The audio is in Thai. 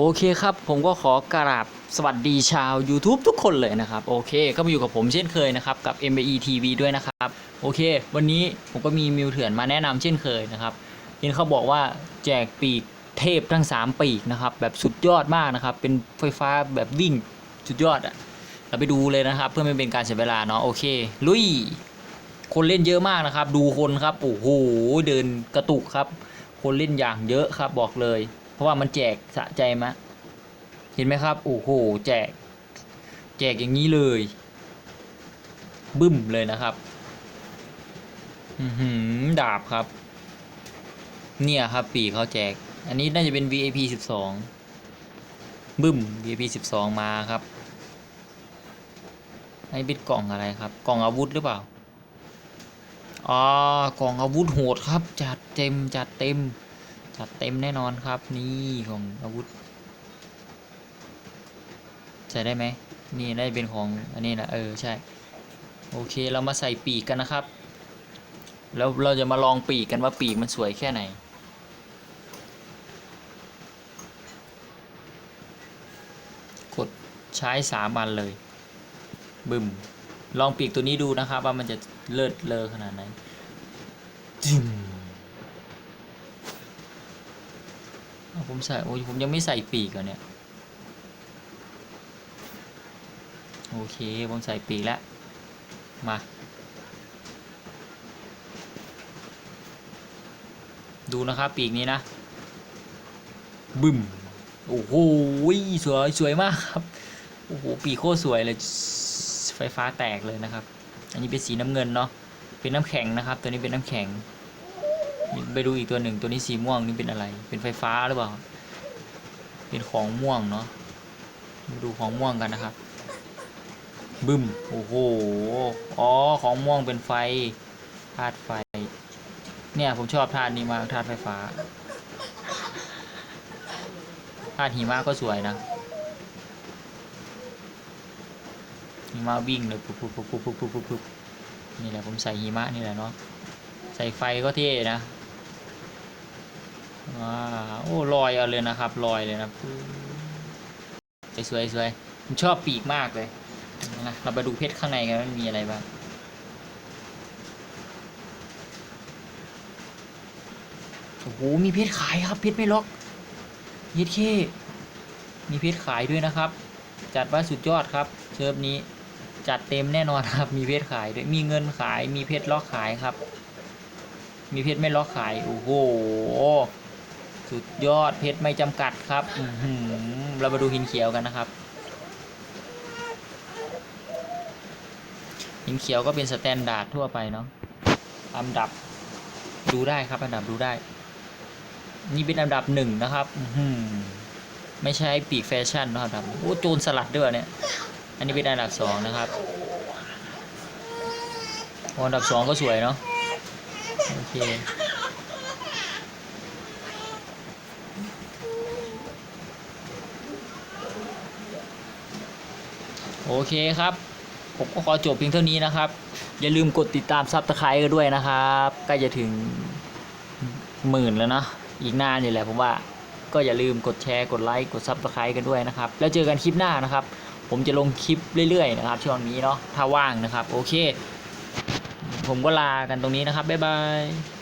โอเคครับ ผมก็ขอกราบสวัสดีชาว YouTube ทุกคนเลยนะครับ โอเค ก็มาอยู่กับผมเช่นเคยนะครับ กับ MBE TV ด้วยนะครับ โอเค วันนี้ผมก็มีมิวเถื่อนมาแนะนำเช่นเคยนะครับเห็นเขาบอกว่าแจกปีกเทพทั้ง 3 ปีกนะครับ แบบสุดยอดมากนะครับ เป็นไฟฟ้าแบบวิ่งสุดยอดอะเราไปดูเลยนะครับ เพื่อไม่เป็นการเสียเวลาเนาะโอเค ลุย คนเล่นเยอะมากนะครับ ดูคนครับโอ้โหเดินกระตุกครับ คนเล่นอย่างเยอะครับบอกเลย เพราะว่ามันแจกสะใจมะ เห็นไหมครับ โอ้โห แจก แจกอย่างนี้เลย บึ้มเลยนะครับ อือหือดาบครับ เนี่ยครับ ปีเขาแจก อันนี้น่าจะเป็น VIP 12 บึ้ม VIP 12 มาครับไอ้บิดกล่องอะไรครับ กล่องอาวุธหรือเปล่าอ๋อกล่องอาวุธโหดครับ จัดเต็มจัดเต็ม จัดเต็มแน่นอนครับ นี่ของอาวุธ ใส่ได้ไหมนี่ได้เป็นของอันนี้นะเออใช่ โอเคเรามาใส่ปีกกันนะครับ แล้วเราจะมาลองปีกกันว่าปีกมันสวยแค่ไหนกดใช้สามอันเลยบึมลองปีกตัวนี้ดูนะครับ ว่ามันจะเลิศเลอขนาดไหนจิมเอา ผมใส่ โอ้ยผมยังไม่ใส่ปีกอะเนี่ย โอเค ผมใส่ปีกแล้ว มา ดูนะครับปีกนี้นะ บึ้ม โอ้โห สวย สวยมากครับ โอ้โห ปีกโคตรสวยเลย ไฟฟ้าแตกเลยนะครับ อันนี้เป็นสีน้ำเงินเนาะ เป็นน้ำแข็งนะครับ ตัวนี้เป็นน้ำแข็ง ไปดูอีกตัวหนึ่งตัวนี้สีม่วงนี่เป็นอะไร เป็นไฟฟ้าหรือเปล่า เป็นของม่วงเนาะมาดูของม่วงกันนะครับ บึมโอ้โห อ๋อ ของม่วงเป็นไฟ ธาตุไฟ เนี่ยผมชอบธาตุนี้มากธาตุไฟฟ้า ธาตุหิมะก็สวยนะ หิมะวิ่งเลยปุ๊บปุ๊บปุ๊บนี่แหละผมใส่หิมะนี่แหละเนาะ ใส่ไฟก็เท่นะ ว้าโอ้ลอยเอาเลยนะครับลอยเลยนะสวยสวยผมชอบปีกมากเลยนะเราไปดูเพชรข้างในกันมันมีอะไรบ้างโอ้โหมีเพชรขายครับเพชรไม่ล็อกเย็ดเคมีเพชรขายด้วยนะครับ จัดว่าสุดยอดครับเซิฟนี้จัดเต็มแน่นอนครับ มีเพชรขายด้วยมีเงินขายมีเพชรล็อกขายครับ มีเพชรไม่ล็อกขายโอ้โห สุดยอดเพชรไม่จำกัดครับอือหือเรามาดูหินเขียวกันนะครับ หินเขียวก็เป็นสแตนดาร์ดทั่วไปเนาะอันดับดูได้ครับ อันดับดูได้ นี่เป็นอันดับหนึ่งนะครับอื้อหือไม่ใช่ปีกแฟชั่นนะอันดับโอ้โจรสลัดด้วยเนี่ย อันนี้เป็นอันดับสองนะครับอันดับสองก็สวยเนาะโอเค โอเคครับ ผมก็ขอจบเพียงเท่านี้นะครับ อย่าลืมกดติดตามซับสไครต์กันด้วยนะครับใกล้จะถึงหมื่นแล้วเนาะอีกหน้านี่แหละผมว่าก็อย่าลืมกดแชร์กดไลค์กดซับสไครต์กันด้วยนะครับ แล้วเจอกันคลิปหน้านะครับ ผมจะลงคลิปเรื่อยๆนะครับช่วงนี้เนาะถ้าว่างนะครับ โอเค ผมก็ลากันตรงนี้นะครับบ๊ายบาย